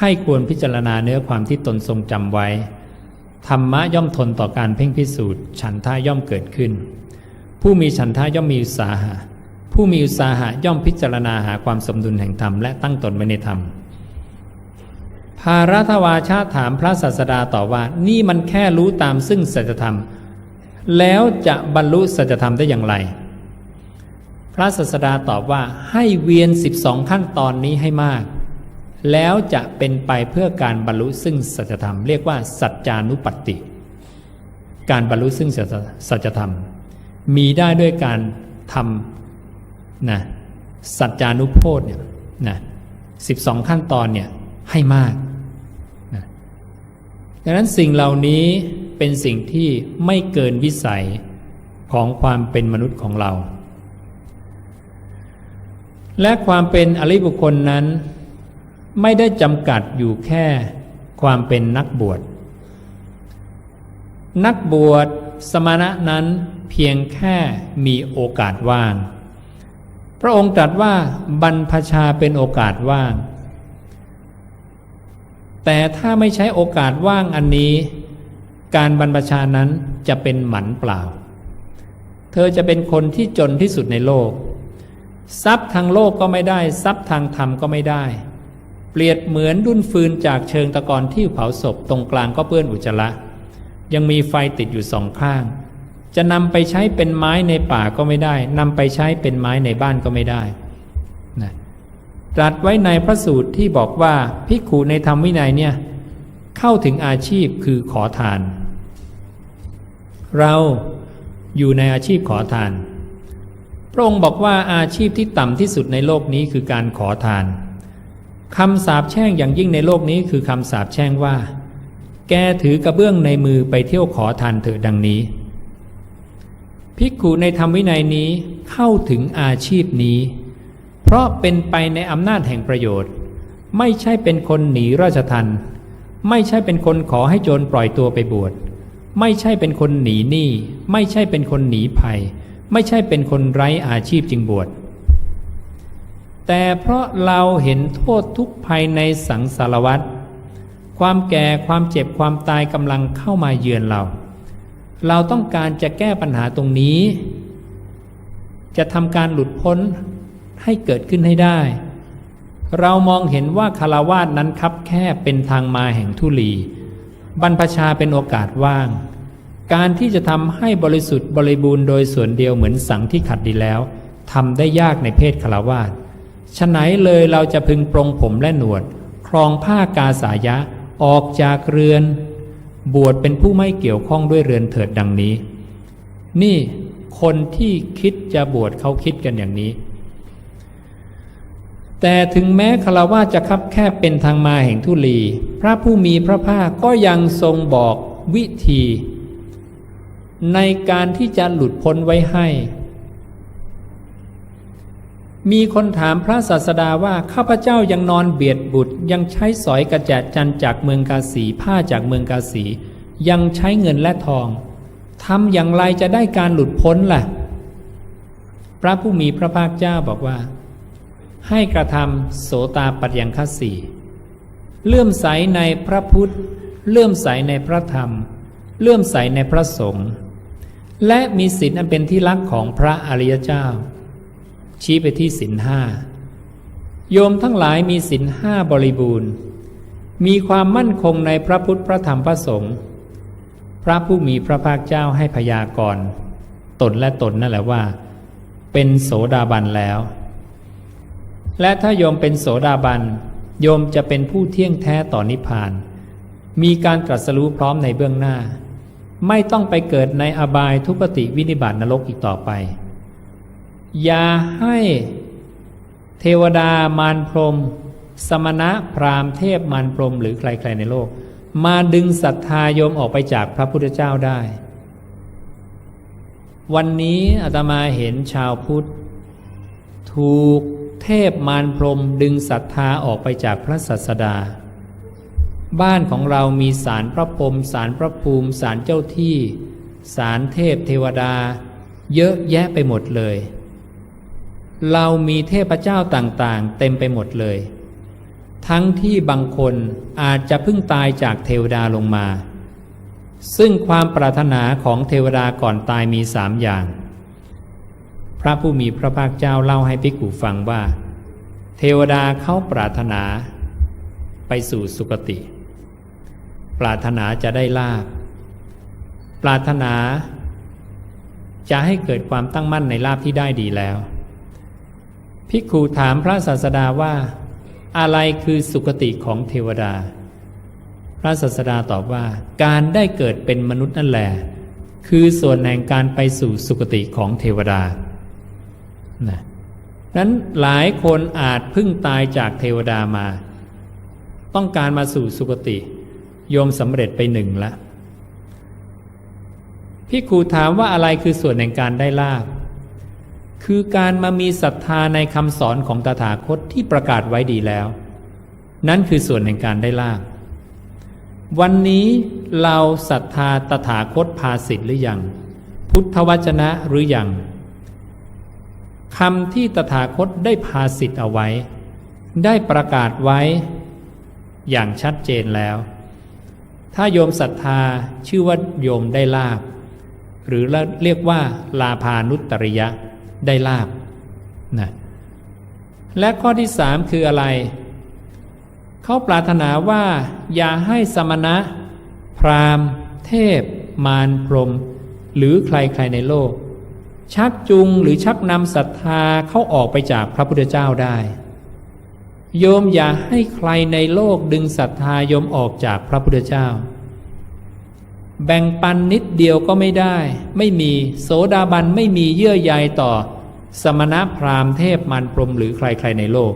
ใครควรพิจารณาเนื้อความที่ตนทรงจำไว้ ธรรมะย่อมทนต่อการเพ่งพิสูจน์ ฉันทะย่อมเกิดขึ้น ผู้มีฉันทะย่อมมีอุตสาหะ ผู้มีอุตสาหะย่อมพิจารณาหาความสมดุลแห่งธรรมและตั้งตนไว้ในธรรม ภารัตวาชาถามพระศาสดาต่อว่า นี่มันแค่รู้ตามซึ่งสัจธรรม แล้วจะบรรลุสัจธรรมได้อย่างไร พระศาสดาตอบว่าให้เวียน12ขั้นตอนนี้ให้มาก แล้วจะเป็นไปเพื่อการบรรลุซึ่งสัจธรรมเรียกว่าสัจจานุปัตติ การบรรลุซึ่งสัจธรรม มีได้ด้วยการทำนะสัจจานุโพธเนี่ยนะสิบสองขั้นตอนเนี่ยให้มากนะดังนั้นสิ่งเหล่านี้เป็นสิ่งที่ไม่เกินวิสัยของความเป็นมนุษย์ของเรา และความเป็นอริบุคคลนั้น ไม่ได้จำกัดอยู่แค่ความเป็นนักบวช นักบวชสมณะนั้นเพียงแค่มีโอกาสว่าง พระองค์ตรัสว่าบรรพชาเป็นโอกาสว่าง แต่ถ้าไม่ใช้โอกาสว่างอันนี้ การบรรพชานั้นจะเป็นหมันเปล่า เธอจะเป็นคนที่จนที่สุดในโลก ทรัพย์ทางโลกก็ไม่ได้ ทรัพย์ทางธรรมก็ไม่ได้ เปรียบเหมือนดุนฟืนจากเชิงตะกอนที่เผาศพตรงกลางก็เปื้อนอุจจาระยังมีไฟติดอยู่สองข้าง จะนำไปใช้เป็นไม้ในป่าก็ไม่ได้นำไปใช้เป็นไม้ในบ้านก็ไม่ได้นะตรัสไว้ในพระสูตรที่บอกว่าภิกขุในธรรมวินัยเนี่ยเข้าถึงอาชีพคือขอทาน เราอยู่ในอาชีพขอทาน พระองค์บอกว่าอาชีพที่ต่ำที่สุดในโลกนี้คือการขอทาน คำสาปแช่งอย่างยิ่งในโลกนี้คือคำสาปแช่งว่า แกถือกระเบื้องในมือไปเที่ยวขอทานเถอะดังนี้ภิกขุในธรรมวินัยนี้เข้าถึงอาชีพนี้ เพราะเป็นไปในอำนาจแห่งประโยชน์ ไม่ใช่เป็นคนหนีราชทันไม่ใช่เป็นคนขอให้โจรปล่อยตัวไปบวชไม่ใช่เป็นคนหนีหนี้ไม่ใช่เป็นคนหนีภัย ไม่ใช่เป็นคนไร้อาชีพจึงบวช แต่เพราะเราเห็นโทษทุกภัยในสังสารวัฏความแก่ความเจ็บความตายกำลังเข้ามาเยือนเรา เราต้องการจะแก้ปัญหาตรงนี้ จะทำการหลุดพ้นให้เกิดขึ้นให้ได้ เรามองเห็นว่าคารวาสนั้นคับแค่เป็นทางมาแห่งทุลี บรรพชาเป็นโอกาสว่าง การที่จะทำให้บริสุทธิ์บริบูรณ์โดยส่วนเดียวเหมือนสังที่ขัดดีแล้วทำได้ยากในเพศคารวาส ฉไหนเลยเราจะพึงปรงผมและหนวด ครองผ้ากาสายะออกจากเรือน บวชเป็นผู้ไม่เกี่ยวข้องด้วยเรือนเถิดดังนี้ นี่คนที่คิดจะบวชเขาคิดกันอย่างนี้ แต่ถึงแม้คารวะจะคับแคบเป็นทางมาแห่งทุลี พระผู้มีพระภาคก็ยังทรงบอกวิธี ในการที่จะหลุดพ้นไว้ให้ มีคนถามพระศาสดาว่าข้าพเจ้ายังนอนเบียดบุตร ยังใช้สอยกระแจจันจากเมืองกาสีผ้าจากเมืองกาสี ยังใช้เงินและทองทำอย่างไรจะได้การหลุดพ้นล่ะ พระผู้มีพระภาคเจ้าบอกว่า ให้กระทำโสตาปัญญังคสีเลื่อมใสในพระพุทธ เลื่อมใสในพระธรรม เลื่อมใสในพระสงฆ์และมีศีลอันเป็นที่รักของพระอริยเจ้า ชี้ไปที่ศีลห้าโยมทั้งหลายมีศีลห้าบริบูรณ์ มีความมั่นคงในพระพุทธพระธรรมพระสงฆ์พระผู้มีพระภาคเจ้าให้พยากรณ์ตนและตนนั่นแหละว่า เป็นโสดาบันแล้ว และถ้าโยมเป็นโสดาบันโยมจะเป็นผู้เที่ยงแท้ต่อนิพพาน มีการตรัสรู้พร้อมในเบื้องหน้า ไม่ต้องไปเกิดในอบายทุกติวินิบาตนรกอีกต่อไป อย่าให้เทวดามารพรม สมณะพราหมณ์เทพมารพรมหรือใครๆในโลก มาดึงศรัทธาโยมออกไปจากพระพุทธเจ้าได้ วันนี้อาตมาเห็นชาวพุทธ ถูกเทพมารพรมดึงศรัทธาออกไปจากพระศาสดา บ้านของเรามีสารพระพรมสารพระภูมิสารเจ้าที่สารเทพเทวดา เยอะแยะไปหมดเลย เรามีเทพเจ้าต่างๆ เต็มไปหมดเลย ทั้งที่บางคนอาจจะเพิ่งตายจากเทวดาลงมา ซึ่งความปรารถนาของเทวดาก่อนตายมีสามอย่าง พระผู้มีพระภาคเจ้าเล่าให้ภิกขุฟังว่า เทวดาเขาปรารถนาไปสู่สุคติ ปรารถนาจะได้ลาบ ปรารถนาจะให้เกิดความตั้งมั่นในลาบที่ได้ดีแล้ว ภิกขุถามพระศาสดาว่า อะไรคือสุคติของเทวดา พระศาสดาตอบว่า การได้เกิดเป็นมนุษย์นั่นแหละคือส่วนแห่งการไปสู่สุคติของเทวดานะนั้นหลายคนอาจพึ่งตายจากเทวดามา ต้องการมาสู่สุคติ โยมสำเร็จไปหนึ่งละพี่ครูถามว่าอะไรคือส่วนแห่งการได้ลาบ คือการมามีศรัทธาในคำสอนของตถาคตที่ประกาศไว้ดีแล้ว นั่นคือส่วนแห่งการได้ลาบวันนี้เราศรัทธาตถาคตภาสิทธิ์หรือยัง พุทธวจนะหรือยังคำที่ตถาคตได้พาสิทธิ์เอาไว้ ได้ประกาศไว้ อย่างชัดเจนแล้ว ถ้าโยมศรัทธาชื่อว่าโยมได้ลาบ หรือเรียกว่าลาภานุตริยะ ได้ลาบนะและข้อที่สามคืออะไร เขาปรารถนาว่า อย่าให้สมณะ พราหมณ์ เทพ มารพรหมหรือใครๆในโลก ชักจูงหรือชักนำศรัทธาเขาออกไปจากพระพุทธเจ้าได้ โยมอย่าให้ใครในโลกดึงศรัทธาโยมออกจากพระพุทธเจ้า แบ่งปันนิดเดียวก็ไม่ได้ ไม่มีโสดาบันไม่มีเยื่อใยต่อ สมณะพราหมณ์เทพมารพรหมหรือใครๆในโลก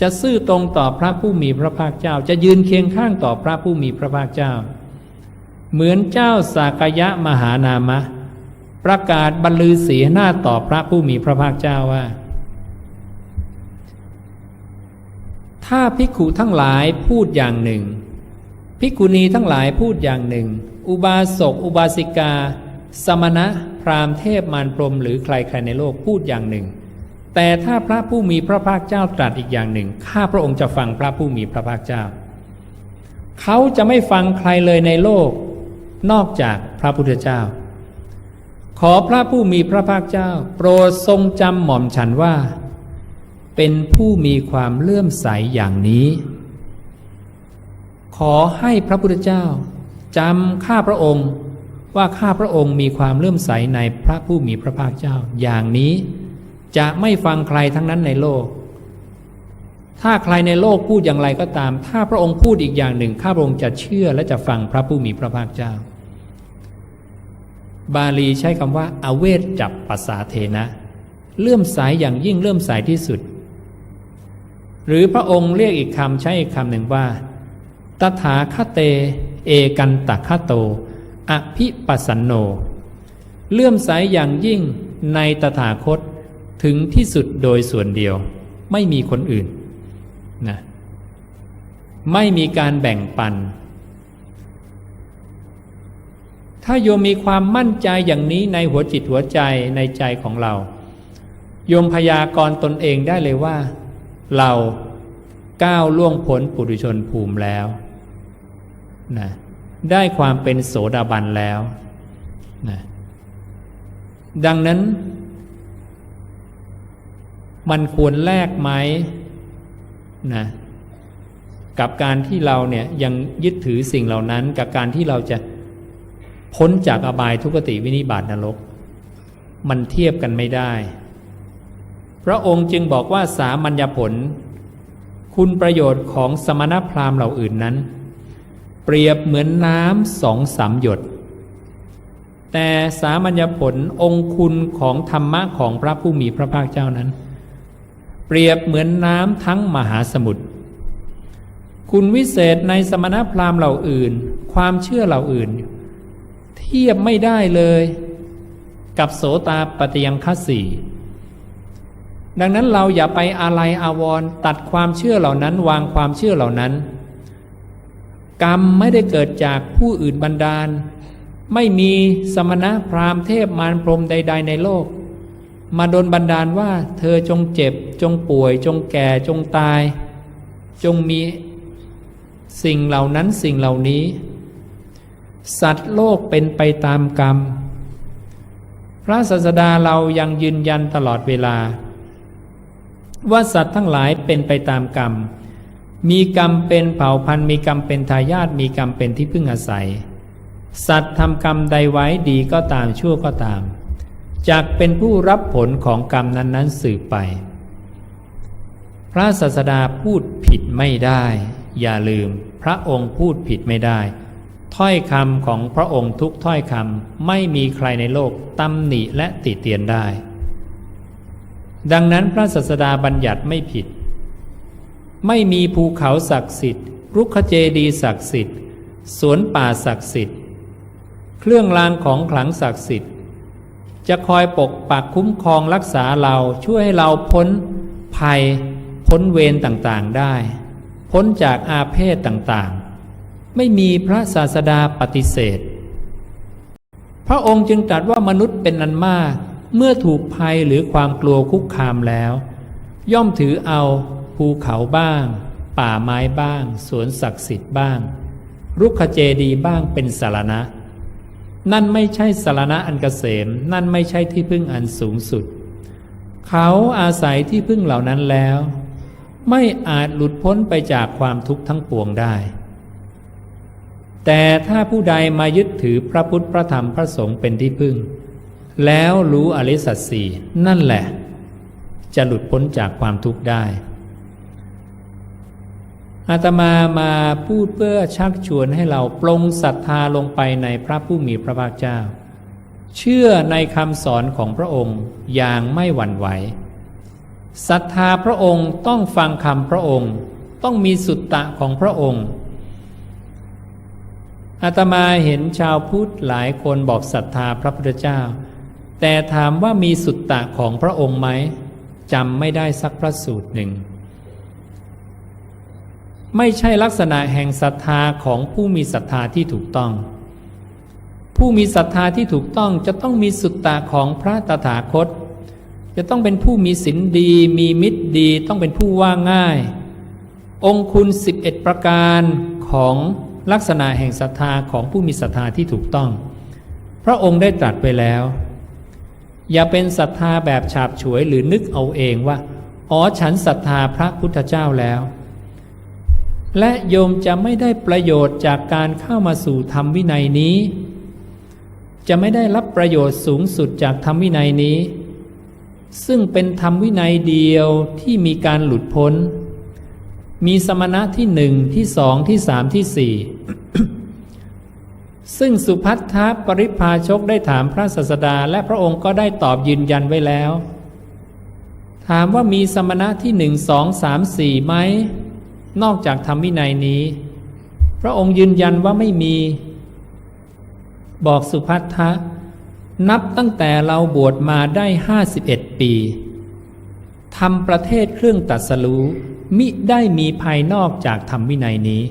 จะซื่อตรงต่อพระผู้มีพระภาคเจ้า จะยืนเคียงข้างต่อพระผู้มีพระภาคเจ้า เหมือนเจ้าสากยะมหานามะ ประกาศบรรลือศีหน้าต่อพระผู้มีพระภาคเจ้าว่า ถ้าภิกขุทั้งหลายพูดอย่างหนึ่ง ภิกขุณีทั้งหลายพูดอย่างหนึ่ง อุบาสก อุบาสิกา สมณะ พราหมณ์เทพมารพรหมหรือใครใครในโลกพูดอย่างหนึ่ง แต่ถ้าพระผู้มีพระภาคเจ้าตรัสอีกอย่างหนึ่ง ข้าพระองค์จะฟังพระผู้มีพระภาคเจ้า เขาจะไม่ฟังใครเลยในโลก นอกจากพระพุทธเจ้า ขอพระผู้มีพระภาคเจ้า โปรดทรงจำหม่อมฉันว่า เป็นผู้มีความเลื่อมใสอย่างนี้ ขอให้พระพุทธเจ้าจำข้าพระองค์ว่าข้าพระองค์มีความเลื่อมใสในพระผู้มีพระภาคเจ้า อย่างนี้จะไม่ฟังใครทั้งนั้นในโลก ถ้าใครในโลกพูดอย่างไรก็ตาม ถ้าพระองค์พูดอีกอย่างหนึ่ง ข้าพระองค์จะเชื่อและจะฟังพระผู้มีพระภาคเจ้า บาลีใช้คำว่าอเวทจับปัสสาเทนะ เลื่อมใสยอย่างยิ่งเลื่อมใสที่สุด หรือพระองค์เรียกอีกคำใช้อีกคำหนึ่งว่า ถาคเต เอกันตคโต อภิปัสสนโน เลื่อมใสยอย่างยิ่งในตถาคตถึงที่สุดโดยส่วนเดียว ไม่มีคนอื่นนะไม่มีการแบ่งปัน ถ้าโยมมีความมั่นใจอย่างนี้ในหัวจิตหัวใจในใจของเรา โยมพยากรตนเองได้เลยว่า เราก้าวล่วงพ้นปุถุชนภูมิแล้ว นะได้ความเป็นโสดาบันแล้วนะดังนั้น มันควรแลกไหมนะกับการที่เราเนี่ยยังยึดถือสิ่งเหล่านั้น กับการที่เราจะพ้นจากอบายทุกติวินิบาตนรก มันเทียบกันไม่ได้ พระองค์จึงบอกว่าสามัญญผล คุณประโยชน์ของสมณพราหมณ์เหล่าอื่นนั้น เปรียบเหมือนน้ำสองสามหยด แต่สามัญญผลองคุณของธรรมะของพระผู้มีพระภาคเจ้านั้น เปรียบเหมือนน้ำทั้งมหาสมุทรคุณวิเศษในสมณพราหมณ์เหล่าอื่น ความเชื่อเหล่าอื่น เทียบไม่ได้เลย กับโสตาปฏิยังคสีดังนั้นเราอย่าไปอาลัยอาวรตัดความเชื่อเหล่านั้น วางความเชื่อเหล่านั้น กรรมไม่ได้เกิดจากผู้อื่นบันดาล ไม่มีสมณะพราหมณ์เทพมารพรมใด ๆ ในโลก มาโดนบันดาลว่า เธอจงเจ็บ จงป่วย จงแก่จงตาย จงมีสิ่งเหล่านั้นสิ่งเหล่านี้ สัตว์โลกเป็นไปตามกรรม พระศาสดาเรายังยืนยันตลอดเวลา ว่าสัตว์ทั้งหลายเป็นไปตามกรรม มีกรรมเป็นเผ่าพันธุ์มีกรรมเป็นทายาทมีกรรมเป็นที่พึ่งอาศัย สัตว์ทำกรรมใดไว้ดีก็ตามชั่วก็ตามจากเป็นผู้รับผลของกรรมนั้นๆสืบไป พระศาสดาพูดผิดไม่ได้ อย่าลืมพระองค์พูดผิดไม่ได้ ถ้อยคำของพระองค์ทุกถ้อยคำไม่มีใครในโลกตำหนิและติเตียนได้ ดังนั้นพระศาสดาบัญญัติไม่ผิด ไม่มีภูเขาศักดิ์สิทธิ์ รุกขเจดีศักดิ์สิทธิ์สวนป่าศักดิ์สิทธิ์ เครื่องรางของขลังศักดิ์สิทธิ์ จะคอยปกปักคุ้มครองรักษาเราช่วยให้เราพ้นภัย พ้นเวรต่างๆได้ พ้นจากอาเพศต่างๆ ไม่มีพระศาสดาปฏิเสธ พระองค์จึงตรัสว่ามนุษย์เป็นอันมาก เมื่อถูกภัยหรือความกลัวคุกคามแล้ว ย่อมถือเอา ภูเขาบ้าง ป่าไม้บ้าง สวนศักดิ์สิทธิ์บ้าง รุกขเจดีบ้างเป็นสารณะ นั่นไม่ใช่สารณะอันเกษม นั่นไม่ใช่ที่พึ่งอันสูงสุด เขาอาศัยที่พึ่งเหล่านั้นแล้ว ไม่อาจหลุดพ้นไปจากความทุกข์ทั้งปวงได้ แต่ถ้าผู้ใดมายึดถือพระพุทธพระธรรมพระสงฆ์เป็นที่พึ่ง แล้วรู้อริสัตสีนั่นแหละจะหลุดพ้นจากความทุกข์ได้ อาตมามาพูดเพื่อชักชวนให้เราปลงศรัทธาลงไปในพระผู้มีพระภาคเจ้า เชื่อในคำสอนของพระองค์อย่างไม่หวั่นไหวศรัทธาพระองค์ต้องฟังคำพระองค์ ต้องมีสุตตะของพระองค์อาตมาเห็นชาวพุทธหลายคนบอกศรัทธาพระพุทธเจ้า แต่ถามว่ามีสุตตะของพระองค์ไหมจำไม่ได้สักพระสูตรหนึ่ง ไม่ใช่ลักษณะแห่งศรัทธาของผู้มีศรัทธาที่ถูกต้อง ผู้มีศรัทธาที่ถูกต้องจะต้องมีสุตตะของพระตถาคต จะต้องเป็นผู้มีศีลดี มีมิตรดี ต้องเป็นผู้ว่าง่าย องคุณ 11 ประการของลักษณะแห่งศรัทธาของผู้มีศรัทธาที่ถูกต้อง พระองค์ได้ตรัสไปแล้ว อย่าเป็นศรัทธาแบบฉาบฉวยหรือนึกเอาเองว่า อ๋อฉันศรัทธาพระพุทธเจ้าแล้ว และโยมจะไม่ได้ประโยชน์จากการเข้ามาสู่ธรรมวินัยนี้ จะไม่ได้รับประโยชน์สูงสุดจากธรรมวินัยนี้ ซึ่งเป็นธรรมวินัยเดียวที่มีการหลุดพ้น มีสมณะที่หนึ่งที่สองที่สามที่สี่ซึ่งสุพัทธปริพาชกได้ถามพระศาสดา และพระองค์ก็ได้ตอบยืนยันไว้แล้ว ถามว่ามีสมณะที่หนึ่งสองสามสี่ไหม นอกจากธรรมวินัยนี้ พระองค์ยืนยันว่าไม่มี บอกสุพัทธะนับตั้งแต่เราบวชมาได้ห้าสิบเอ็ดปีทำประเทศเครื่องตัดสรู้มิได้มีภายนอกจากธรรมวินัยนี้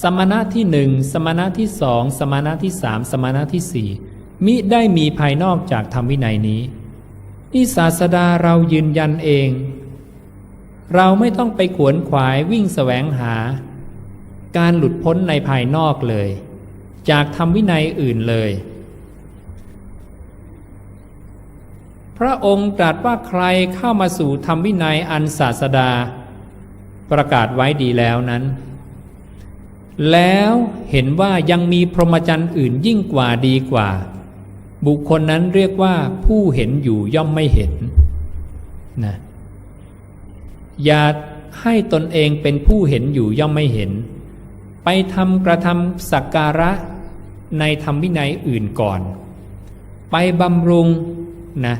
สมณะที่หนึ่งสมณะที่สองสมณะที่สามสมณะที่สี่มิได้มีภายนอกจากธรรมวินัยนี้นี่ศาสดาเรายืนยันเอง เราไม่ต้องไปขวนขวายวิ่งแสวงหา การหลุดพ้นในภายนอกเลย จากธรรมวินัยอื่นเลย พระองค์ตรัสว่าใครเข้ามาสู่ธรรมวินัยอันศาสดา ประกาศไว้ดีแล้วนั้น แล้วเห็นว่ายังมีพรหมจรรย์อื่นยิ่งกว่าดีกว่า บุคคลนั้นเรียกว่าผู้เห็นอยู่ย่อมไม่เห็นนะ อย่าให้ตนเองเป็นผู้เห็นอยู่ย่อมไม่เห็น ไปทำกระทำสักการะในธรรมวินัยอื่นก่อน ไปบำรุงนะ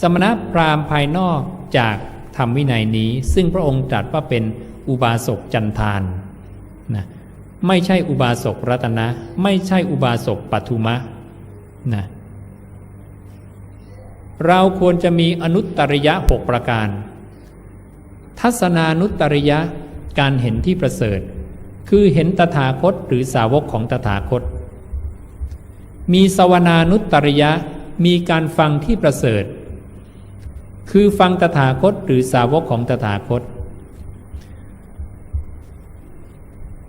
สมณพราหมณ์ภายนอกจากธรรมวินัยนี้ ซึ่งพระองค์ตรัสว่าเป็นอุบาสกจันทานนะไม่ใช่อุบาสกรัตนะ ไม่ใช่อุบาสกปัทุมะนะเราควรจะมีอนุตตริยะหกประการ ทัศนานุตริยะการเห็นที่ประเสริฐ คือเห็นตถาคตหรือสาวกของตถาคต มีสวนานุตริยะมีการฟังที่ประเสริฐ คือฟังตถาคตหรือสาวกของตถาคต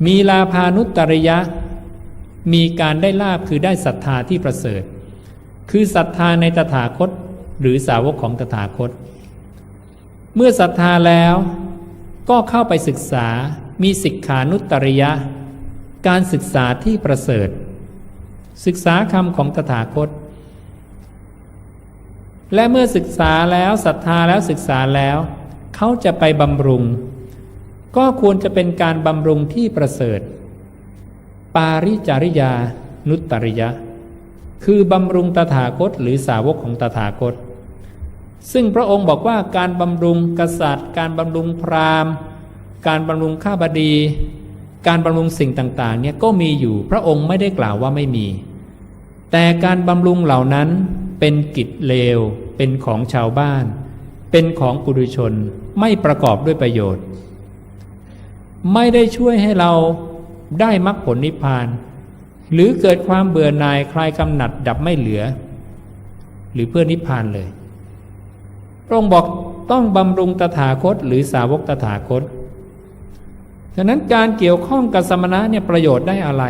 มีลาภานุตตริยะ มีการได้ลาบคือได้ศรัทธาที่ประเสริฐ คือศรัทธาในตถาคตหรือสาวกของตถาคต เมื่อศรัทธาแล้วก็เข้าไปศึกษามีสิกขานุตตริยะ การศึกษาที่ประเสริฐ ศึกษาคำของตถาคต และเมื่อศึกษาแล้วศรัทธาแล้วศึกษาแล้ว เขาจะไปบำรุง ก็ควรจะเป็นการบำรุงที่ประเสริฐ ปาริจาริยานุตตริยะ คือบำรุงตถาคตหรือสาวกของตถาคต ซึ่งพระองค์บอกว่าการบำรุงกษัตริย์ การบำรุงพราหมณ์ การบำรุงข้าบดี การบำรุงสิ่งต่างๆเนี่ยก็มีอยู่พระองค์ไม่ได้กล่าวว่าไม่มี แต่การบำรุงเหล่านั้นเป็นกิจเลว เป็นของชาวบ้าน เป็นของปุถุชนไม่ประกอบด้วยประโยชน์ ไม่ได้ช่วยให้เราได้มรรคผลนิพพาน หรือเกิดความเบื่อหน่ายคลายกำหนัดดับไม่เหลือ หรือเพื่อนิพพานเลย พระองค์บอกต้องบำรุงตถาคตหรือสาวกตถาคตฉะนั้นการเกี่ยวข้องกับสมณะเนี่ยประโยชน์ได้อะไร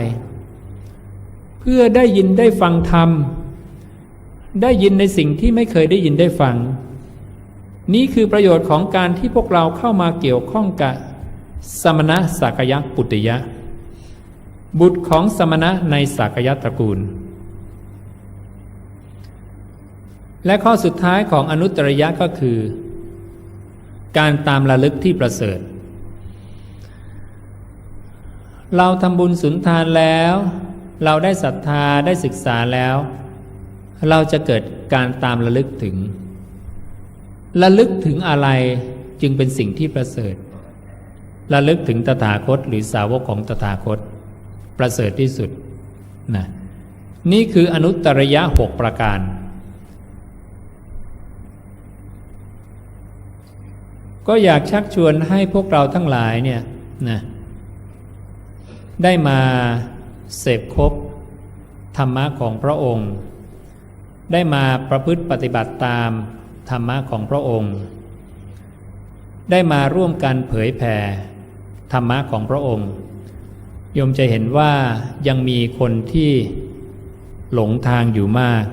เพื่อได้ยินได้ฟังธรรม ได้ยินในสิ่งที่ไม่เคยได้ยินได้ฟัง นี่คือประโยชน์ของการที่พวกเราเข้ามาเกี่ยวข้องกับสมณะสักยะปุตติยะ บุตรของสมณะในสักยะตระกูล และข้อสุดท้ายของอนุตรยะก็คือ การตามระลึกที่ประเสริฐ เราทำบุญสุนทานแล้ว เราได้ศรัทธาได้ศึกษาแล้ว เราจะเกิดการตามระลึกถึง ระลึกถึงอะไรจึงเป็นสิ่งที่ประเสริฐ ระลึกถึงตถาคตหรือสาวกของตถาคต ประเสริฐที่สุดนะนี่คืออนุตตรยะหกประการ ก็อยากชักชวนให้พวกเราทั้งหลายเนี่ยนะได้มาเสพคบธรรมะของพระองค์ ได้มาประพฤติปฏิบัติตามธรรมะของพระองค์ ได้มาร่วมกันเผยแผ่ธรรมะของพระองค์โยมจะเห็นว่ายังมีคนที่หลงทางอยู่มาก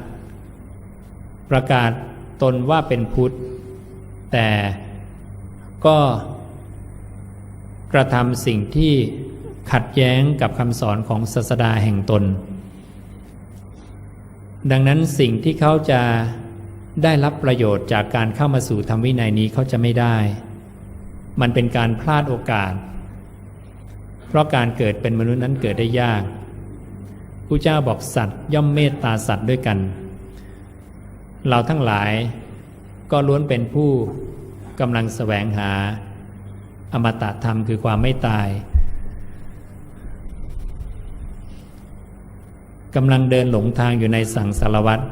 ประกาศตนว่าเป็นพุทธ แต่ ก็กระทำสิ่งที่ขัดแย้งกับคำสอนของศาสดาแห่งตน ดังนั้นสิ่งที่เขาจะได้รับประโยชน์จากการเข้ามาสู่ธรรมวินัยนี้เขาจะไม่ได้ มันเป็นการพลาดโอกาส เพราะการเกิดเป็นมนุษย์นั้นเกิดได้ยากผู้เจ้าบอกสัตว์ย่อมเมตตาสัตว์ด้วยกัน เราทั้งหลายก็ล้วนเป็นผู้ กำลังแสวงหา อมตะธรรมคือความไม่ตายกำลังเดินหลงทางอยู่ในสังสารวัตร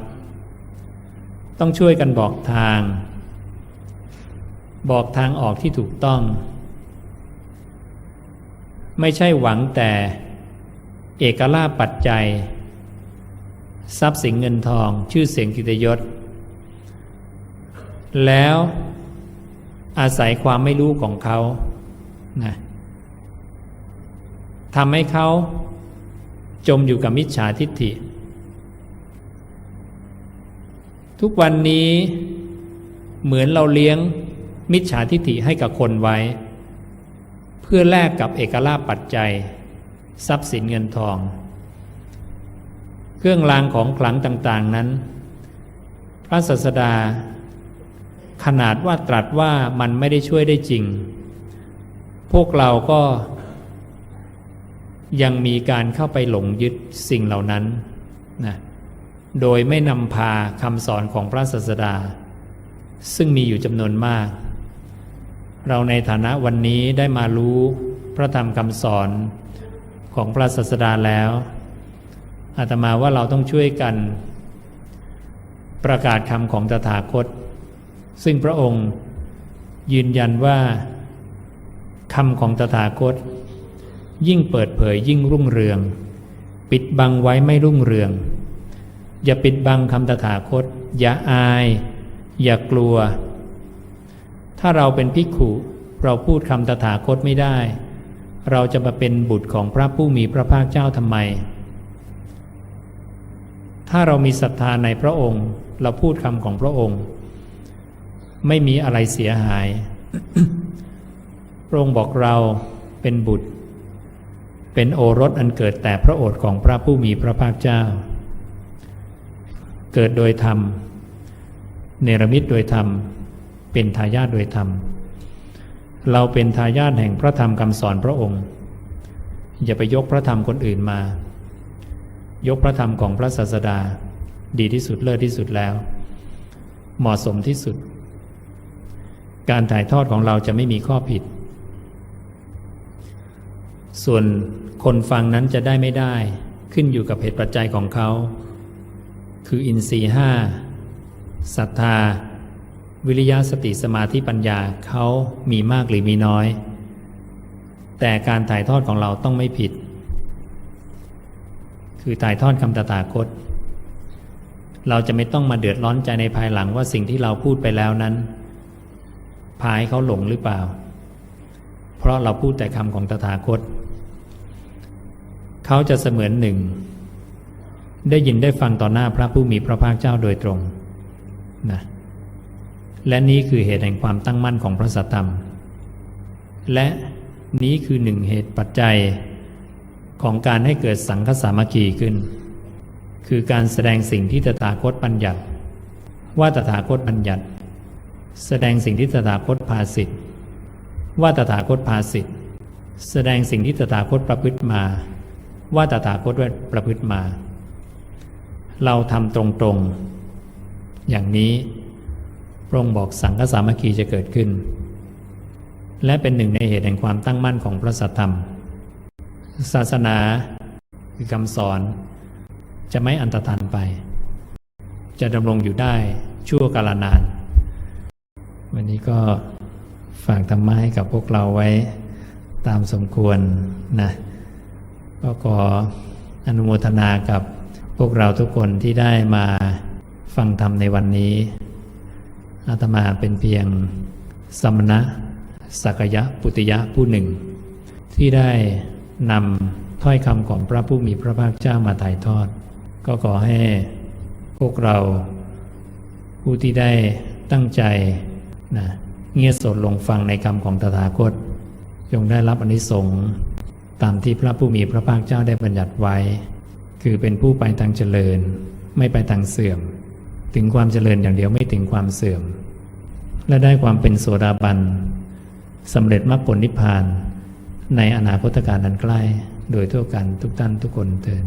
ต้องช่วยกันบอกทาง บอกทางออกที่ถูกต้อง ไม่ใช่หวังแต่เอกลาปัจจัย ทรัพย์สินเงินทองชื่อเสียงกิตยศ แล้ว อาศัยความไม่รู้ของเขานะทำให้เขาจมอยู่กับมิจฉาทิฏฐิ ทุกวันนี้เหมือนเราเลี้ยงมิจฉาทิฏฐิให้กับคนไว้ เพื่อแลกกับเอกลาภปัจจัย ทรัพย์สินเงินทอง เครื่องรางของขลังต่าง ๆนั้น พระศาสดา ขนาดว่าตรัสว่ามันไม่ได้ช่วยได้จริง พวกเราก็ยังมีการเข้าไปหลงยึดสิ่งเหล่านั้นนะโดยไม่นำพาคำสอนของพระศาสดา ซึ่งมีอยู่จำนวนมาก เราในฐานะวันนี้ได้มารู้พระธรรมคำสอนของพระศาสดาแล้วอาตมาว่าเราต้องช่วยกัน ประกาศคำของตถาคต ซึ่งพระองค์ยืนยันว่าคำของตถาคต ยิ่งเปิดเผยยิ่งรุ่งเรือง ปิดบังไว้ไม่รุ่งเรือง อย่าปิดบังคำตถาคต อย่าอาย อย่ากลัว ถ้าเราเป็นภิกขุเราพูดคำตถาคตไม่ได้ เราจะมาเป็นบุตรของพระผู้มีพระภาคเจ้าทำไม ถ้าเรามีศรัทธาในพระองค์ เราพูดคำของพระองค์ ไม่มีอะไรเสียหาย พระองค์บอกเราเป็นบุตร เป็นโอรสอันเกิดแต่พระโอษฐ์ของพระผู้มีพระภาคเจ้า เกิดโดยธรรม เนรมิตโดยธรรม เป็นทายาทโดยธรรม เราเป็นทายาทแห่งพระธรรมคำสอนพระองค์ อย่าไปยกพระธรรมคนอื่นมา ยกพระธรรมของพระศาสดา ดีที่สุดเลิศที่สุดแล้ว เหมาะสมที่สุด การถ่ายทอดของเราจะไม่มีข้อผิด ส่วนคนฟังนั้นจะได้ไม่ได้ขึ้นอยู่กับเหตุปัจจัยของเขา คืออินทรีห้าศรัทธา วิริยะสติสมาธิปัญญาเขามีมากหรือมีน้อย แต่การถ่ายทอดของเราต้องไม่ผิด คือถ่ายทอดคำตถาคต เราจะไม่ต้องมาเดือดร้อนใจในภายหลังว่าสิ่งที่เราพูดไปแล้วนั้น พาให้เขาหลงหรือเปล่า เพราะเราพูดแต่คำของตถาคต เขาจะเสมือนหนึ่ง ได้ยินได้ฟังต่อหน้าพระผู้มีพระภาคเจ้าโดยตรงนะและนี้คือเหตุแห่งความตั้งมั่นของพระสัตธรรม และนี้คือหนึ่งเหตุปัจจัยของการให้เกิดสังฆสามัคคีขึ้น คือการแสดงสิ่งที่ตถาคตบัญญัติ ว่าตถาคตบัญญัติ แสดงสิ่งที่ตถาคตภาสิทธิ์ว่าตถาคตภาสิทธิ์แสดงสิ่งที่ตถาคตประพฤติมา ว่าตถาคตประพฤติมา เราทำตรงๆ อย่างนี้พระองค์บอกสังฆสามัคคีจะเกิดขึ้น และเป็นหนึ่งในเหตุแห่งความตั้งมั่นของพระสัทธรรม ศาสนาคือคำสอนจะไม่อันตรธานไป จะดำรงอยู่ได้ชั่วกาลนาน วันนี้ก็ฝากธรรมะให้กับพวกเราไว้ตามสมควรนะก็ขออนุโมทนากับพวกเราทุกคนที่ได้มาฟังธรรมในวันนี้ อาตมาเป็นเพียงสมณะสักยะปุติยะผู้หนึ่ง ที่ได้นำถ้อยคำของพระผู้มีพระภาคเจ้ามาถ่ายทอด ก็ขอให้พวกเราผู้ที่ได้ตั้งใจ นะเงียสดลงฟังในคำของตถาคต จงได้รับอนิสงส์ตามที่พระผู้มีพระภาคเจ้าได้บัญญัติไว้ คือเป็นผู้ไปทางเจริญ ไม่ไปทางเสื่อม ถึงความเจริญอย่างเดียวไม่ถึงความเสื่อม และได้ความเป็นโสดาบันสำเร็จมรรคผลนิพพาน ในอนาคตการอันใกล้ โดยทั่วกันทุกท่านทุกคนเถิด